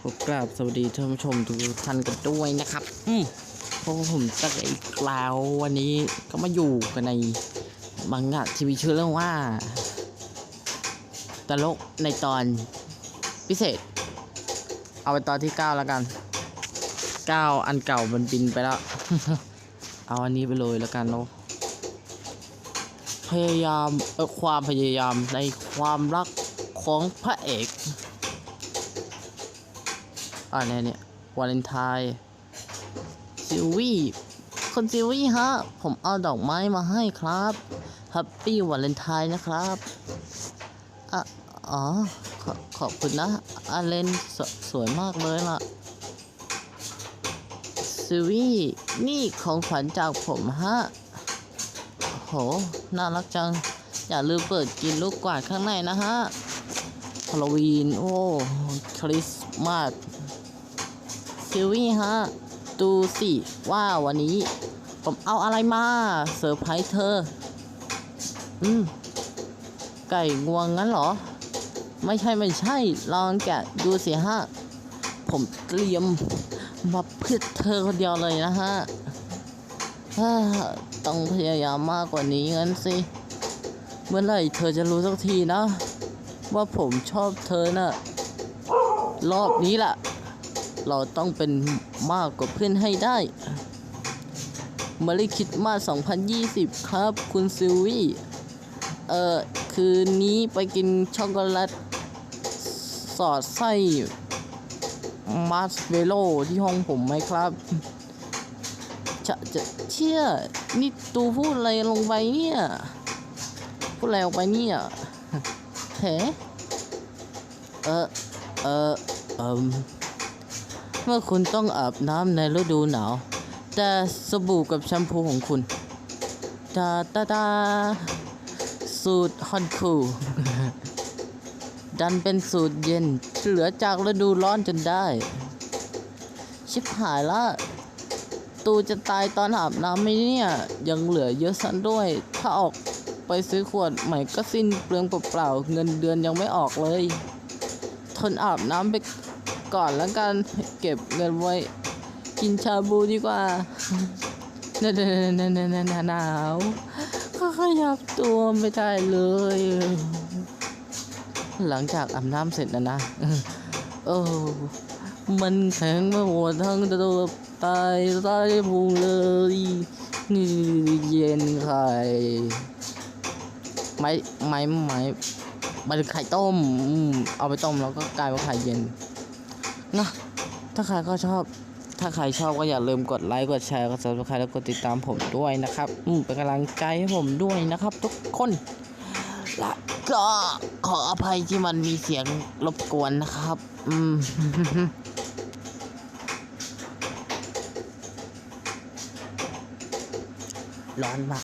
ขอกราบสวัสดีท่านผู้ชมทุกท่านกันด้วยนะครับ อืมเพราะว่าผมจะอีกแล้ววันนี้ก็มาอยู่กันในมังงะทีวีชื่อเรื่องว่า ตลกในตอนพิเศษ เอาไปตอนที่9แล้วกัน9อันเก่ามันบินไปแล้ว เอาอันนี้ไปเลยแล้วกันเนาะพยายามเออความพยายามในความรักของพระเอก อ่าเนี่ยเนี่ยวาเลนไทน์ซิลวี่คนซิลวี่ฮะ ผมเอาดอกไม้มาให้ครับแฮปปี้วาเลนไทน์นะครับอะอ๋อขอขอบคุณนะอาเลนสสวยมากเลยล่ะซิลวี่นี่ของขวัญจากผมฮะโห น่ารักจัง อย่าลืมเปิดกินลูกกวาดข้างในนะฮะฮาโลวีน โอ้ คริสต์มาส ซิลวี่ฮะ ดูสิว่าวันนี้ ผมเอาอะไรมาเซอร์ไพรส์เธอ อืม ไก่งวงงั้นเหรอ ไม่ใช่ไม่ใช่ ลองแกะดูสิฮะ ผมเตรียมมาเพื่อเธอคนเดียวเลยนะฮะต้องพยายามมากกว่านี้งั้นสิ เมื่อไหร่เธอจะรู้สักทีนะ ว่าผมชอบเธอน่ะ รอบนี้ล่ะ เราต้องเป็นมากกว่าเพื่อนให้ได้มาริคิดมาส2020 ครับ คุณซิลวี่ เอ่อ คืนนี้ไปกินช็อกโกแลต สอดไส้มาร์ชเมลโลที่ห้องผมไหมครับจะจะเชื่อนี่ตูพูดอะไรลงไปเนี่ย พูดอะไรออกไปเนี่ยเฮ้เออเออเอม เมื่อคุณต้องอาบน้ำในฤดูหนาว แต่สบู่กับแชมพูของคุณตาตาตาสูตรฮอนคูดันเป็นสูตรเย็น เหลือจากฤดูร้อนจนได้ ชิบหายละ ตูจะตายตอนอาบน้ำไหมเนี่ย ยังเหลือเยอะสันด้วย ถ้าออกไปซื้อขวดใหม่ก็สิ้นเปลืองเปล่าๆเงินเดือนยังไม่ออกเลย ทนอาบน้ำไป ก่อนแล้วกันเก็บเงินไว้ กินชาบูดีกว่าหนาวหนาวหนาวหนาวหนาวหนาวก็ขยับตัวไม่ได้เลย หลังจากอาบน้ำเสร็จนะนะโอ้มันแข็งไปหมดทั้งตัวตายใต้พุงเลยนี่เย็นไข่ไม้ไม้ไม้มันไข่ต้ม เอาไปต้มแล้วก็กลายเป็นไข่เย็น นะถ้าใครก็ชอบ ถ้าใครชอบก็อย่าลืมกดไลค์กดแชร์กด subscribe แล้วกดติดตามผมด้วยนะครับ อืมเป็นกำลังใจให้ผมด้วยนะครับ ทุกคนและก็ขออภัยที่มันมีเสียงรบกวนนะครับ อืมร้อนมาก